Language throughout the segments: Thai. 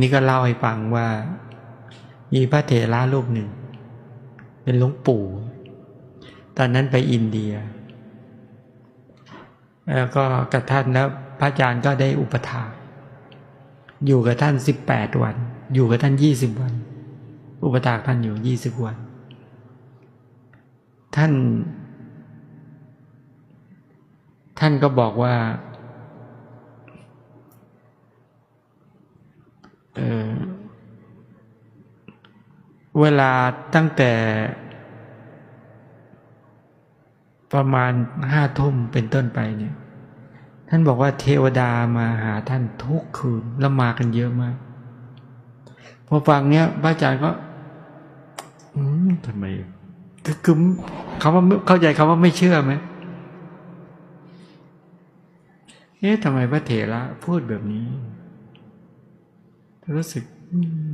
นี่ก็เล่าให้ฟังว่า มีพระเถระรูปหนึ่ง เป็นหลวงปู่ ตอนนั้นไปอินเดีย แล้วก็กับท่านแล้วพระอาจารย์ก็ได้อุปถาอยู่กับท่านสิบแปดวัน อยู่กับท่านยี่สิบวัน อุปถาท่านอยู่ยี่สิบวัน ท่าน ท่านก็บอกว่า เออ เวลาตั้งแต่ประมาณห้าทุ่มเป็นต้นไปเนี่ย ท่านบอกว่าเทวดามาหาท่านทุกคืนแล้วมากันเยอะมาก พอฟังเนี้ยพระอาจารย์ก็ อืมทำไมคือคือคำว่าเข้าใจคำว่าไม่เชื่อไหมเอ๊ะทำไมพระเถระพูดแบบนี้ รู้สึก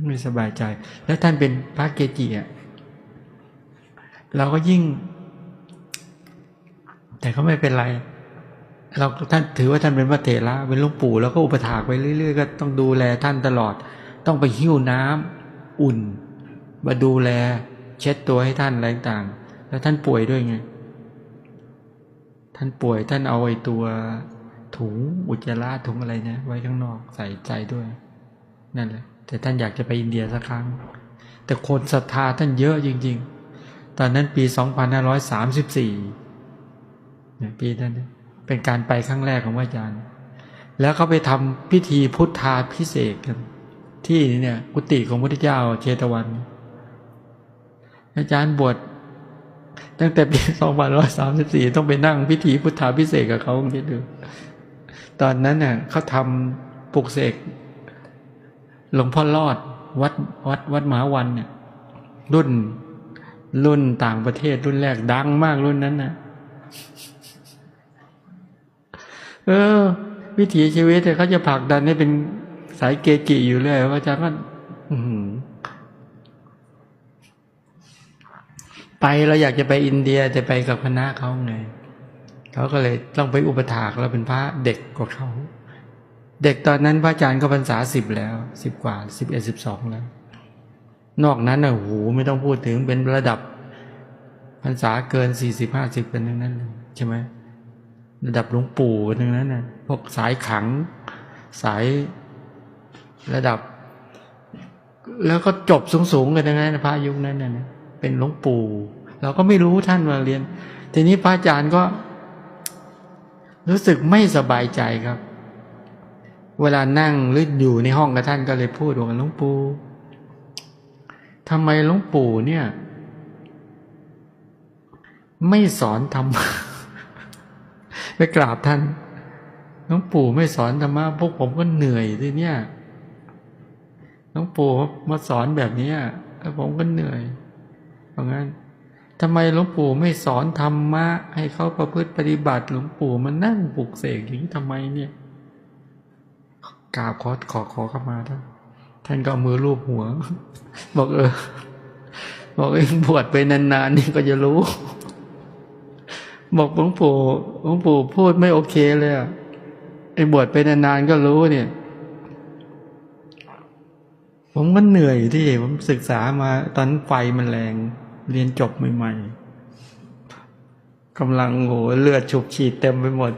ไม่สบายใจ แล้วท่านเป็นพระเกจิอะเราก็ยิ่ง แต่ก็ไม่เป็นไร เราท่านถือว่าท่านเป็นพระเถระเป็นหลวงปู่แล้วก็อุปถากไปเรื่อยๆก็ต้องดูแลท่านตลอด ต้องไปหิ้วน้ำอุ่นมาดูแล เช็ดตัวให้ท่านอะไรต่างๆแล้วท่านป่วยด้วยไง ท่านป่วยท่านเอาไอ้ตัวถุงอุจจาระถุงอะไรเนี่ยไว้ข้างนอกใส่ใจด้วย นั่นแหละ แต่ท่านอยากจะไปอินเดียสักครั้ง แต่คนศรัทธาท่านเยอะจริง ๆ ตอนนั้นปี 2534เนี่ยปีนั้นเป็นการไปครั้งแรกของอาจารย์ แล้วเขาไปทำพิธีพุทธาพิเศษกัน ที่เนี่ยกุฏิของพระพุทธเจ้าเชตวัน อาจารย์บวชตั้งแต่ปี 2534 ต้องไปนั่งพิธีพุทธาพิเศษกับเขาคิดดู ตอนนั้นเนี่ยเขาทำปลุกเสก หลวงพ่อรอดวัดวัดวัดมหาวันเนี่ยรุ่นรุ่นต่างประเทศรุ่นแรกดังมากรุ่นนั้นนะเออ วิถีชีวิตเขาจะผลักดันให้เป็นสายเกจิอยู่เรื่อยว่าอาจารย์ก็ไปเราอยากจะไปอินเดียจะไปกับคณะเขาไงเขาก็เลยต้องไปอุปถากเราเป็นพระเด็กกว่าเขา เด็กตอนนั้นพระอาจารย์ก็พรรษาสิบแล้วสิบกว่าสิบเอ็ดสิบสองแล้ว นอกนั้นน่ะโหไม่ต้องพูดถึงเป็นระดับพรรษาเกินสี่สิบห้าสิบเป็นทั้งนั้นเลยใช่ไหมระดับหลวงปู่กันทั้งนั้นน่ะพวกสายขังสายระดับ แล้วก็จบสูงๆกันทั้งนั้นพระยุคนั้นน่ะเป็นหลวงปู่ เราก็ไม่รู้ท่านมาเรียน ทีนี้พระอาจารย์ก็ รู้สึกไม่สบายใจครับ เวลานั่งหรืออยู่ในห้องกับท่านก็เลยพูดว่าหลวงปู่ทำไมหลวงปู่เนี่ย ไม่สอนธรรมะไปกราบท่านหลวงปู่ไม่สอนธรรมะพวกผมก็เหนื่อยทีเนี่ยหลวงปู่มาสอนแบบนี้แล้วผมก็เหนื่อยเพราะงั้นทำไมหลวงปู่ไม่สอนธรรมะ ให้เขาประพฤติปฏิบัติหลวงปู่มันนั่งปลุกเสกอย่างนี้ทำไมเนี่ย กราบขอขอขอเข้ามาท่านท่านก็มือลูบหัว บอกเออ บอกเองบวชไปนานๆนี่ก็จะรู้ บอกหลวงปู่หลวงปู่พูดไม่โอเคเลยอะไอ้บวชไปนานๆก็รู้เนี่ย ผมก็เหนื่อยที่ผมศึกษามาตอนไฟมันแรง เรียนจบใหม่ๆกำลังโหเลือดฉุบฉีดเต็มไปหมด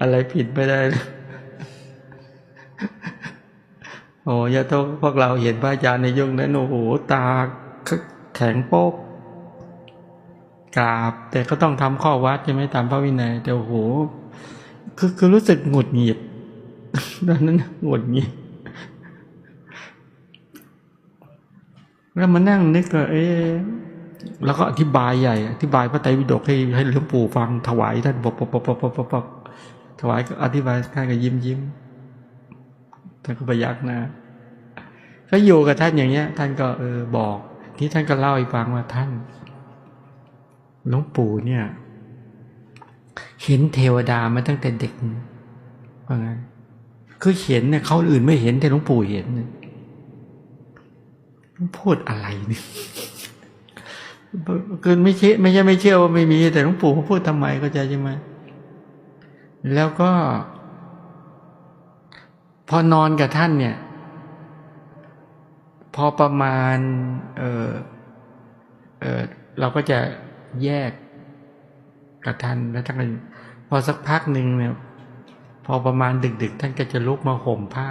อะไรผิดไม่ได้เลย โอ้ยาโทพวกเราเห็นพระอาจารย์ในยุคนั้นโอ้โหตาแข็งโป๊กกราบ แต่ก็ต้องทำข้อวัดใช่ไหมตามพระวินัยแต่โอ้โหคือคือรู้สึกหงุดหงิดตอนนั้นหงุดหงิดแล้วมานั่งนึกว่าเอ๊แล้วก็อธิบายใหญ่อธิบายพระไตรปิฎกให้ให้หลวงปู่ฟังถวายท่านปบปบปบปบปบปบถวายก็อธิบายท่านก็ยิ้มยิ้ม ท่านก็พยักหน้าก็อยู่กับท่านอย่างเงี้ย ท่านก็เออบอกที่ท่านก็เล่าให้ฟังว่าท่านหลวงปู่เนี่ย เห็นเทวดามาตั้งแต่เด็กว่าไงคือเห็นเนี่ยเขาอื่นไม่เห็นแต่หลวงปู่เห็นนพูดอะไรเนี่ยคือไม่เชื่อไม่ใช่ไม่เชื่อว่าไม่มี แต่หลวงปู่เขาพูดทำไมก็ใจใช่ไหมแล้วก็ พอนอนกับท่านเนี่ย พอประมาณ เออเออเราก็จะแยกกับท่านแล้วท่านก็พอสักพักหนึ่งเนี่ย พอประมาณดึก ๆ ท่านก็จะลุกมาห่มผ้า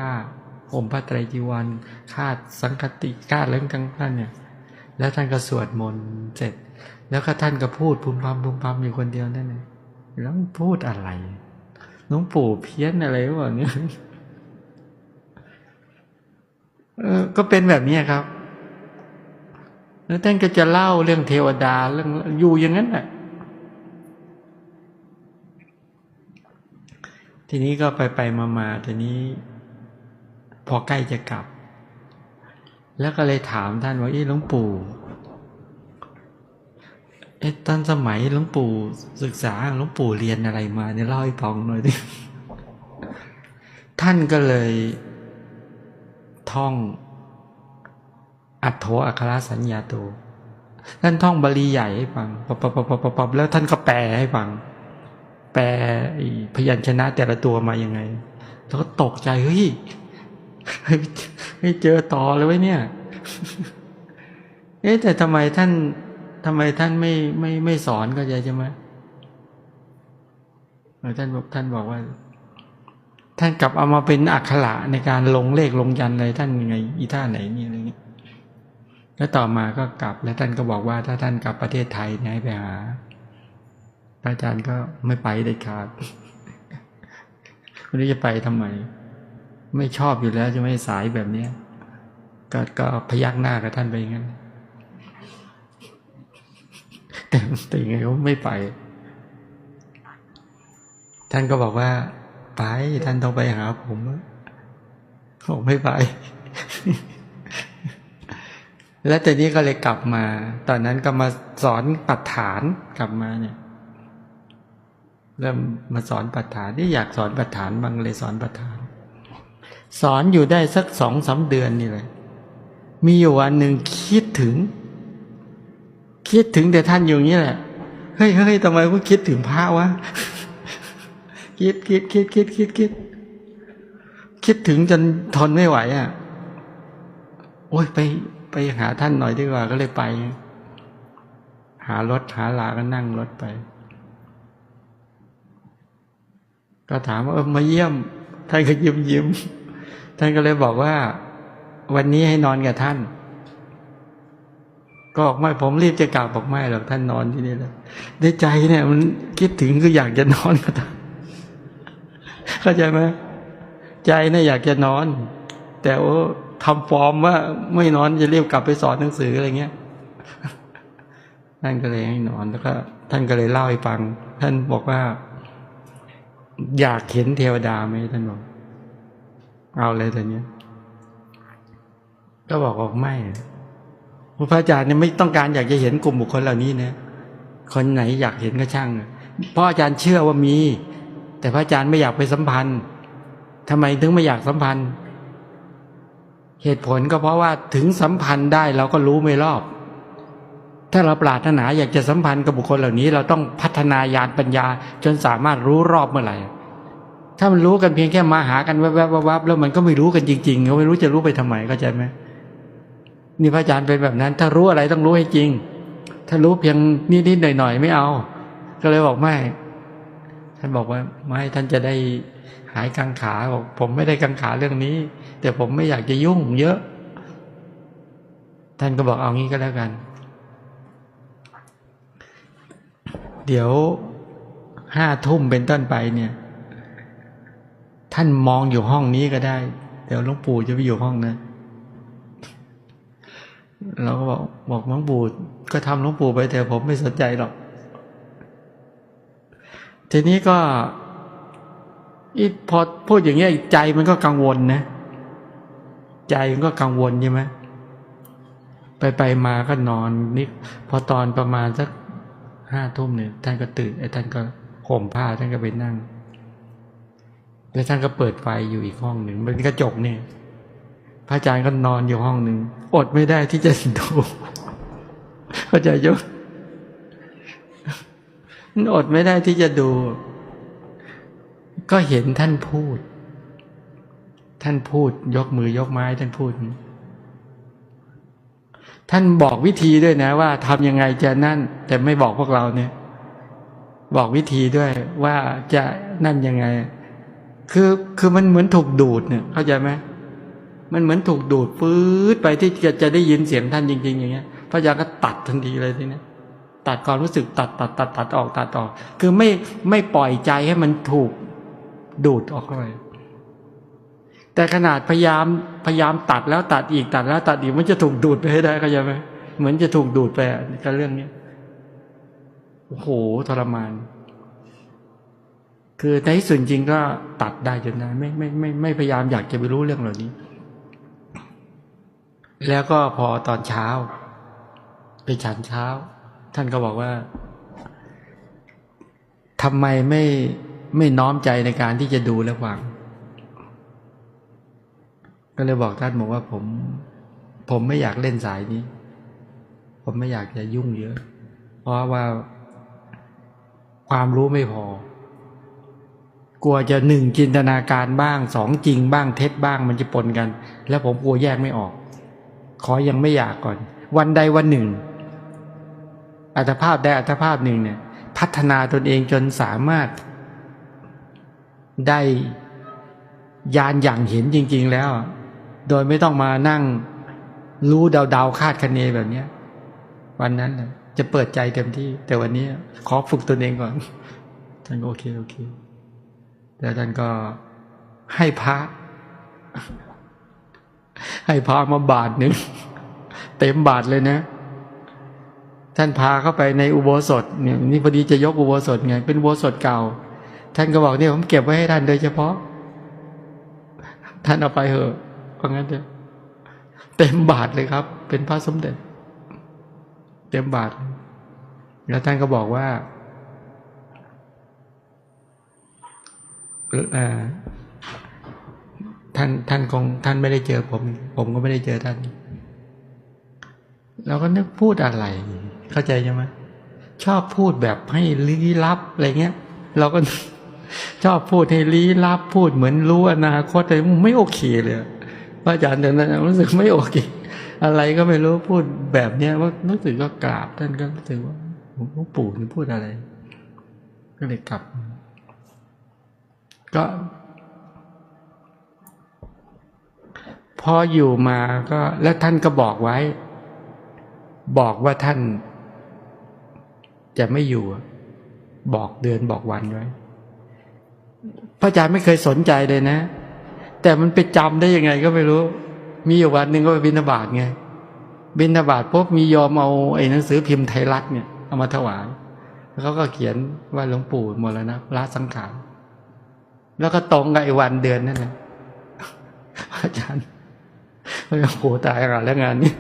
ห่มผ้าไตรจีวรคาดสังคติคาดเรื่องกลางท่านเนี่ย แล้วท่านก็สวดมนต์เสร็จ แล้วก็ท่านก็พูดพุมพำพุมพำอยู่คนเดียวนั่นเองแล้วพูดอะไรหลวงปู่เพี้ยนอะไรวะเนี่ย ก็เป็นแบบนี้ครับ แล้วท่านก็จะเล่าเรื่องเทวดาเรื่องอยู่อย่างนั้นแหละทีนี้ก็ไปไปมามาทีนี้พอใกล้จะกลับ แล้วก็เลยถามท่านว่าเอ๊ะหลวงปู่เอ๊ะตอนสมัยหลวงปู่ศึกษาหลวงปู่เรียนอะไรมาเนี่ยเล่าให้ฟังหน่อยดิท่านก็เลย ท่อง อัตโธอัครสัญญาโตท่านท่องบาลีใหญ่ให้ฟังปบปปบปปบแล้วท่านก็แปลให้ฟัง แปลพยัญชนะแต่ละตัวมายังไง แล้วก็ตกใจเฮ้ยเฮ้ยเจอต่อเลยไว้เนี่ย เอ๊ะแต่ทำไมท่านทำไมท่านไม่ไม่ไม่สอนก็ใจใช่ไหมท่านบอกท่านบอกว่า ท่านกลับเอามาเป็นอักขระในการลงเลขลงยันอะไรท่านยังไงอีท่าไหนนี่อะไรเงี้ยแล้วต่อมาก็กลับแล้วท่านก็บอกว่าถ้าท่านกลับประเทศไทยเนี่ยให้ไปหาพระอาจารย์ก็ไม่ไปเด็ดขาดไม่รู้จะไปทำไม ไม่ชอบอยู่แล้วจะไม่สายแบบเนี้ยก็ก็พยักหน้ากับท่านไปงั้นแต่แต่ยังไงก็ไม่ไป ท่านก็บอกว่า ไปท่านต้องไปหาผมผมไม่ไป แล้วแต่นี้ก็เลยกลับมา ตอนนั้นก็มาสอนปัฏฐานกลับมาเนี่ย เริ่มมาสอนปัฏฐานที่อยากสอนปัฏฐานบางเลยสอนปัฏฐาน สอนอยู่ได้สักสองสาเดือนนี่เลย มีอยู่วันหนึ่งคิดถึง คิดถึงแต่ท่านอยู่นี้แหละเฮ้ยเฮ้ยทำไมกูคิดถึงพระวะ คิดคิดคิดคิดคิดคิดคิดถึงจนทนไม่ไหวอะ โอ้ยไปไปหาท่านหน่อยดีกว่าก็เลยไป หารถหาลาก็นั่งรถไป ก็ถามว่าเออมาเยี่ยม ท่านก็ยิ้มยิ้มท่านก็เลยบอกว่า วันนี้ให้นอนกับท่าน ก็บอกไม่ผมรีบจะกลับบอกไม่หรอกท่านนอนที่นี่แหละในใจเนี่ย มันคิดถึงก็อยากจะนอนกับท่าน เข้าใจไหมใจเนี่ยอยากจะนอน แต่ว่าทำฟอร์มว่าไม่นอนจะเรีบกลับไปสอนหนังสืออะไรเงี้ยท่านก็เลยให้นอนแล้วก็ท่านก็เลยเล่าให้ฟัง ท่านบอกว่า อยากเห็นเทวดาไหมท่านบอก เอาเลยแต่เนี้ย ก็บอกว่าไม่พระอาจารย์เนี่ยไม่ต้องการอยากจะเห็นกลุ่มบุคคลเหล่านี้นะคนไหนอยากเห็นก็ช่างเพราะอาจารย์เชื่อว่ามี แต่พระอาจารย์ไม่อยากไปสัมพันธ์ทำไมถึงไม่อยากสัมพันธ์ เหตุผลก็เพราะว่าถึงสัมพันธ์ได้เราก็รู้ไม่รอบ ถ้าเราปรารถนาอยากจะสัมพันธ์กับบุคคลเหล่านี้ เราต้องพัฒนาญาณปัญญาจนสามารถรู้รอบเมื่อไหร่ถ้ามันรู้กันเพียงแค่มาหากันแวบๆวับๆแล้วมันก็ไม่รู้กันจริงๆก็ไม่รู้จะรู้ไปทำไมเข้าใจไหมนี่พระอาจารย์เป็นแบบนั้น ถ้ารู้อะไรต้องรู้ให้จริง ถ้ารู้เพียงนิดๆหน่อยๆไม่เอา ก็เลยบอกไม่ ท่านบอกว่าไม่ท่านจะได้หายกังขาบอกผมไม่ได้กังขาเรื่องนี้ แต่ผมไม่อยากจะยุ่ง เยอะ ท่านก็บอกเอางี้ก็แล้วกัน เดี๋ยวห้าทุ่มเป็นต้นไปเนี่ย ท่านมองอยู่ห้องนี้ก็ได้ เดี๋ยวหลวงปู่จะไปอยู่ห้องนั้นเราก็บอกบอกหลวงปู่ก็ทำหลวงปู่ไปแต่ผมไม่สนใจหรอก ทีนี้ก็พอพูดอย่างเงี้ยใจมันก็กังวลนะ ใจมันก็กังวลใช่ไหมไปไปมาก็นอนนี่พอตอนประมาณสักห้าทุ่มเนี่ยท่านก็ตื่นไอ้ท่านก็ห่มผ้าท่านก็ไปนั่ง แล้วท่านก็เปิดไฟอยู่อีกห้องหนึ่งเป็นกระจกเนี่ยพระอาจารย์ก็นอนอยู่ห้องหนึ่งอดไม่ได้ที่จะดูเข้าใจยก อดไม่ได้ที่จะดู ก็เห็นท่านพูด ท่านพูดยกมือยกไม้ท่านพูด ท่านบอกวิธีด้วยนะ ว่าทำยังไงจะนั่น แต่ไม่บอกพวกเราเนี่ย บอกวิธีด้วยว่าจะนั่นยังไง คือคือมันเหมือนถูกดูดเนี่ย เข้าใจไหมมันเหมือนถูกดูดฟื้ดไปที่จะจะได้ยินเสียงท่านจริง ๆ อย่างเงี้ยพระยาก็ตัดทันทีเลยทีเนี้ย ตัดความรู้สึกตัดตัดตัดตัดออกตัดออก คือไม่ไม่ปล่อยใจให้มันถูกดูดออกเข้าไปแต่ขนาดพยายามพยายามตัดแล้วตัดอีกตัดแล้วตัดอีกมันจะถูกดูดไปให้ได้เข้าใจไหมเหมือนจะถูกดูดไปกับเรื่องเนี้ยโอ้โหทรมาน คือในที่สุดจริงก็ตัดได้จนได้ไม่ไม่ไม่ไม่พยายามอยากจะไปรู้เรื่องเหล่านี้ แล้วก็พอตอนเช้า ไปฉันเช้า ท่านก็บอกว่าทำไมไม่ไม่น้อมใจในการที่จะดูและฟัง ก็เลยบอกท่านบอกว่าผม ผมไม่อยากเล่นสายนี้ ผมไม่อยากจะยุ่งเยอะ เพราะว่าความรู้ไม่พอ กลัวจะหนึ่งจินตนาการบ้างสองจริงบ้างเท็จบ้างมันจะปนกัน แล้วผมกลัวแยกไม่ออก ขอยังไม่อยากก่อน วันใดวันหนึ่ง อัตภาพใดอัตภาพหนึ่งเนี่ย พัฒนาตนเองจนสามารถได้ยานอย่างเห็นจริง ๆ แล้ว โดยไม่ต้องมานั่งรู้เดาๆคาดคะเนแบบเนี้ยวันนั้นจะเปิดใจเต็มที่ แต่วันนี้ขอฝึกตนเองก่อนท่านก็โอเคโอเคแล้วท่านก็ให้พระ ให้พระมาบาทหนึ่งเต็มบาทเลยนะ ท่านพาเข้าไปในอุโบสถเนี่ยนี่พอดีจะยกอุโบสถไงเป็นอุโบสถเก่า ท่านก็บอกเนี่ยผมเก็บไว้ให้ท่านโดยเฉพาะ ท่านเอาไปเหอะเพราะงั้นเถอะเต็มบาทเลยครับ เป็นพระสมเด็จ เต็มบาท แล้วท่านก็บอกว่าท่านท่านคงท่านไม่ได้เจอผม ผมก็ไม่ได้เจอท่านเราก็นึกพูดอะไร เข้าใจใช่ไหมชอบพูดแบบให้ลี้ลับอะไรเงี้ย เราก็ชอบพูดให้ลี้ลับพูดเหมือนรู้อนาคตแต่ไม่โอเคเลยพระอาจารย์เดินนั้นรู้สึกไม่โอเค อะไรก็ไม่รู้พูดแบบเนี้ยว่ารู้สึกก็กราบท่านก็รู้สึกว่าผมหลวงปู่นี่พูดอะไร ก็เลยกลับ ก็ พออยู่มาก็ แล้วท่านก็บอกไว้ บอกว่าท่าน จะไม่อยู่ บอกเดือนบอกวันไว้พระอาจารย์ไม่เคยสนใจเลยนะ แต่มันไปจำได้ยังไงก็ไม่รู้ มีอยู่วันหนึ่งก็ไปบิณฑบาตไงบิณฑบาตพบมียอมเอาไอ้หนังสือพิมพ์ไทยรัฐเนี่ยเอามาถวายแล้วเขาก็เขียนว่าหลวงปู่มรณะละสังขารแล้วก็ตรงกับไอ้วันเดือนนั่นแหละอาจารย์โอ้โหตายอะแล้วงานนี้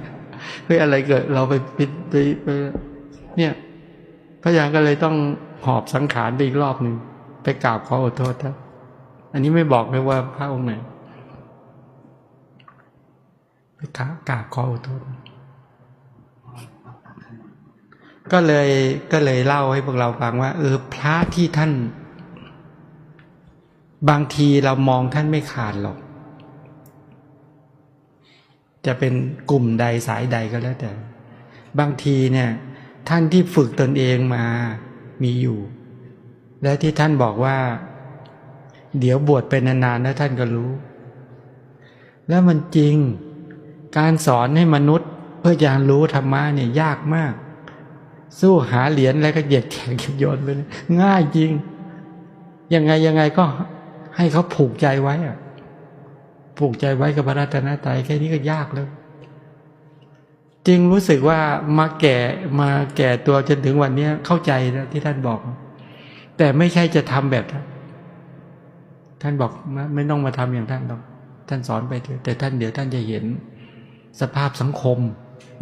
เฮ้ยอะไรเกิด เราไปปไปไปเนี่ย พระยาก็เลยต้องหอบสังขารไปอีกรอบหนึ่งไปกราบขออโทษท่านอันนี้ไม่บอกเลยว่าพระองค์ไหนไปกราบกราบขออโทษก็เลยก็เลยเล่าให้พวกเราฟังว่า เออพระที่ท่าน บางทีเรามองท่านไม่ขาดหรอก จะเป็นกลุ่มใดสายใดก็แล้วแต่ บางทีเนี่ย ท่านที่ฝึกตนเองมามีอยู่ และที่ท่านบอกว่า เดี๋ยวบวชเป็นนานๆแล้วท่านก็รู้ แล้วมันจริงการสอนให้มนุษย์ เพื่อจะรู้ธรรมะเนี่ยยากมาก สู้หาเหรียญอะไรก็เหยียดแขนเก็บโยนไปง่ายจริง ยังไงยังไงก็ให้เขาผูกใจไว้อะผูกใจไว้กับพระรัตนตรัยแค่นี้ก็ยากแล้ว จริงรู้สึกว่ามาแก่มาแก่ตัวจนถึงวันนี้เข้าใจแล้วที่ท่านบอก แต่ไม่ใช่จะทำแบบท่านท่านบอกไม่ต้องมาทำอย่างท่านหรอกท่านสอนไปเถอะแต่ท่านเดี๋ยวท่านจะเห็น สภาพสังคม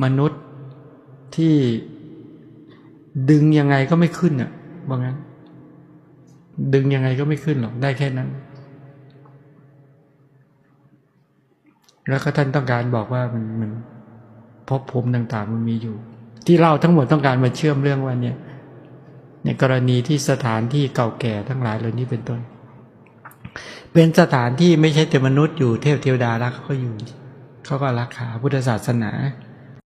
มนุษย์ที่ดึงยังไงก็ไม่ขึ้นอะว่างั้น ดึงยังไงก็ไม่ขึ้นหรอกได้แค่นั้น แล้วก็ท่านต้องการบอกว่ามันมัน ภพภูมิต่างๆ มันมีอยู่ ที่เล่าทั้งหมดต้องการมาเชื่อมเรื่องว่าเนี่ยในกรณีที่สถานที่เก่าแก่ทั้งหลายเหล่านี้เป็นต้น เป็นสถานที่ไม่ใช่แต่มนุษย์อยู่เทพเทวดารักเขาก็อยู่เขาก็รักษาพุทธศาสนา